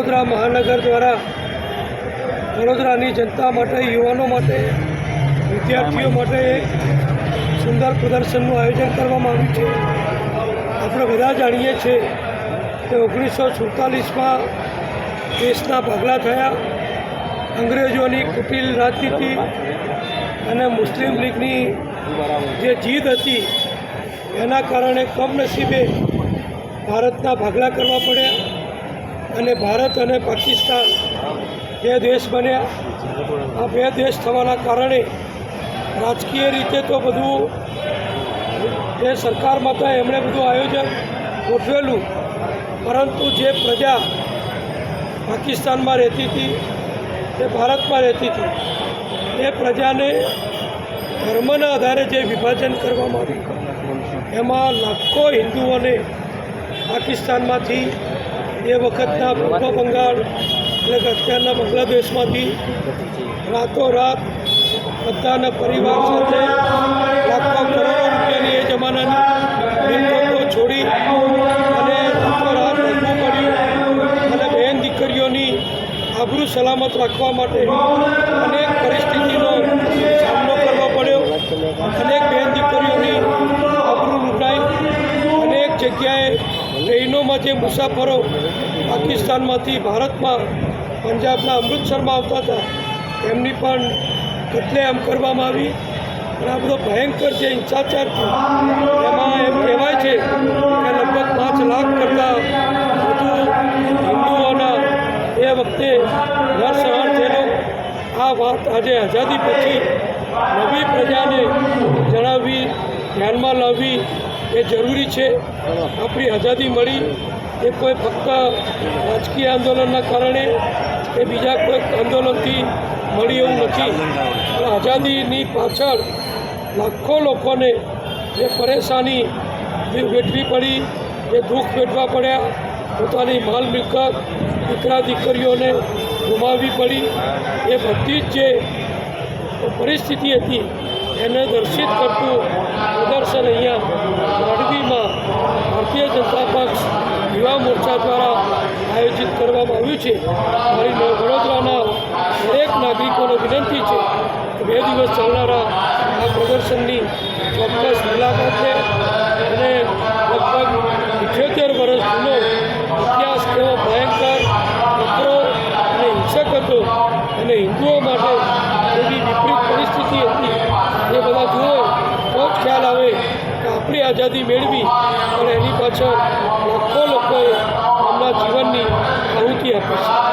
વડોદરા મહાનગર દ્વારા વડોદરાની જનતા માટે યુવાનો માટે વિદ્યાર્થીઓ માટે સુંદર પ્રદર્શનનું આયોજન કરવામાં આવ્યું છે. આપણે બધા જાણીએ છીએ કે ઓગણીસો સુડતાલીસમાં દેશના ભાગલા થયા. અંગ્રેજોની કુટિલ રાજનીતિ અને મુસ્લિમ લીગની જે જીદ હતી એના કારણે કમનસીબે ભારતના ભાગલા કરવા પડ્યા. અને ભારત અને પાકિસ્તાન બે દેશ બન્યા. આ બે દેશ થવાના કારણે રાજકીય રીતે તો બધું જે સરકારમાં હતા એમણે બધું આયોજન ગોઠવેલું. પરંતુ જે પ્રજા પાકિસ્તાનમાં રહેતી હતી તે ભારતમાં રહેતી હતી, એ પ્રજાને ધર્મના આધારે જે વિભાજન કરવામાં આવ્યું, એમાં લાખો હિન્દુઓને પાકિસ્તાનમાંથી એ વખતના પૂર્વ બંગાળ એટલે કે અત્યારના બાંગ્લાદેશમાંથી રાતોરાત બધાના પરિવાર સાથે લાખો કરોડો રૂપિયાની એ જમાનાની મિલકતો છોડી અને રાતોરાત રહેવું પડ્યું અને બહેન દીકરીઓની આબરૂ સલામત રાખવા માટે અનેક પરિસ્થિતિનો સામનો કરવો પડ્યો. અનેક બહેન ટ્રેનોમાં જે મુસાફરો પાકિસ્તાનમાંથી ભારતમાં, પંજાબના અમૃતસરમાં આવતા હતા, એમની પણ કતલેઆમ કરવામાં આવી. અને આ બધો ભયંકર જે હિંસાચાર એમાં એમ કહેવાય છે કે લગભગ પાંચ લાખ કરતાં વધુ હિન્દુઓના એ વખતે નરસંહાર થયેલો. આ વાત આજે આઝાદી પછી નવી પ્રજાને જણાવવી ધ્યાનમાં લાવવી એ જરૂરી છે. આપણી આઝાદી મળી. એ કોઈ ફક્ત રાજકીય આંદોલનના કારણે કે બીજા કોઈ આંદોલનથી મળી એવું નથી. આઝાદીની પાછળ લાખો લોકોને જે પરેશાની વેઠવી પડી, જે દુઃખ વેઠવા પડ્યા, પોતાની માલ મિલકત, દીકરા દીકરીઓને ગુમાવવી પડી. એ બધી જ જે પરિસ્થિતિ હતી એને દર્શિત કરતું પ્રદર્શન અહીંયા મોરબીમાં ભારતીય જનતા પક્ષ યુવા મોરચા દ્વારા આયોજિત કરવામાં આવ્યું છે. મારી વડોદરાના દરેક નાગરિકોને વિનંતી છે બે દિવસ ચાલનારા આ પ્રદર્શનની ચોક્કસ મુલાકાત આઝાદી મેળવી અને એની પાછળ લાખો લોકોએ એમના જીવનની આહુતિ આપી છે.